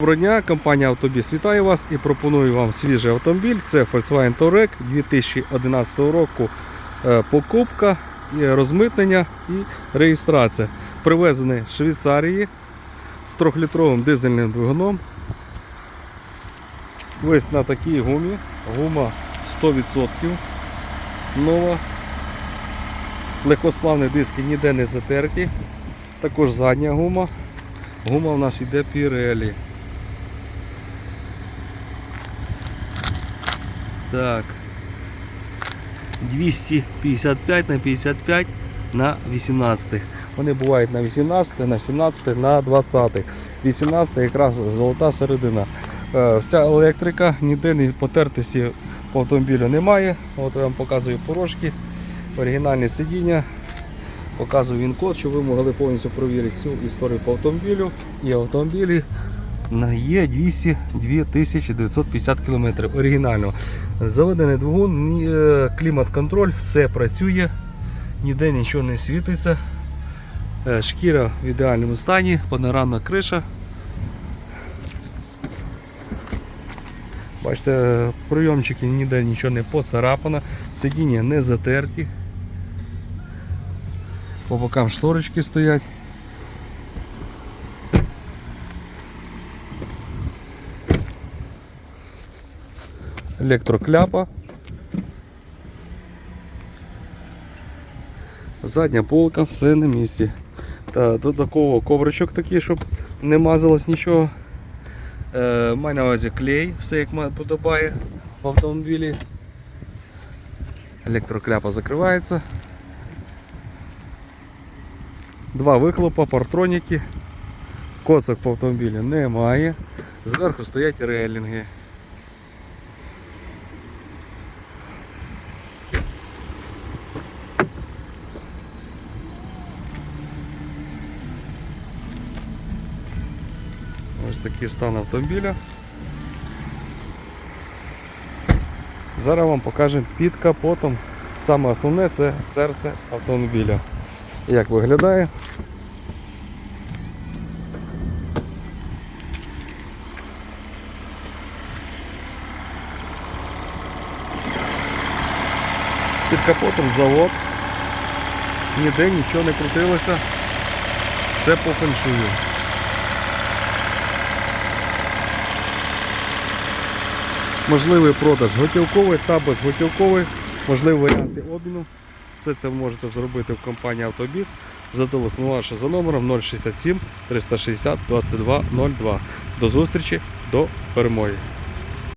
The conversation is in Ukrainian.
Доброго дня, компанія Автобіс вітає вас і пропоную вам свіжий автомобіль. Це Volkswagen Touareg 2011 року е, покупка, розмитнення і реєстрація. Привезений з Швейцарії з 3-літровим дизельним двигуном. Ось на такій гумі. Гума 100% нова. Легкосплавні диски ніде не затерті. Також задня гума. Гума у нас йде Pirelli. Так. 255 на 55 на 18. Вони бувають на 18, на 17, на 20. 18 якраз золота середина. Е, Вся електрика, ніде не потертості по автомобілю немає. От я вам показую порожки, оригінальне сидіння. Показую він код, щоб ви могли повністю перевірити всю історію по автомобілю. І автомобілі є 200 2950 км оригінально. Заведений двигун, е, клімат-контроль, все працює, ніде нічого не світиться. Е, Шкіра в ідеальному стані, панорамна криша. Бачите, прийомчики ніде нічого не поцарапано, сидіння не затерті. По бокам шторочки стоять. Електрокляпа. Задня полка, все на місці. Та до такого ковричок такий, щоб не мазалось нічого. Е, маю на увазі клей, все як має подобає в автомобілі. Електрокляпа закривається. Два вихлопа, партроніки. Коцок по автомобілю немає. Зверху стоять рейлінги. Ось такий стан автомобіля. Зараз вам покажемо під капотом. Саме основне це серце автомобіля. Як виглядає. Під капотом завод. Ніде нічого не крутилося. Все по феншую. Можливий продаж готівковий та безготівковий, можливі варіанти обміну. Все це ви можете зробити в компанії Автобіс, зателефонувавши за номером 067 360 22 02. До зустрічі, до перемоги.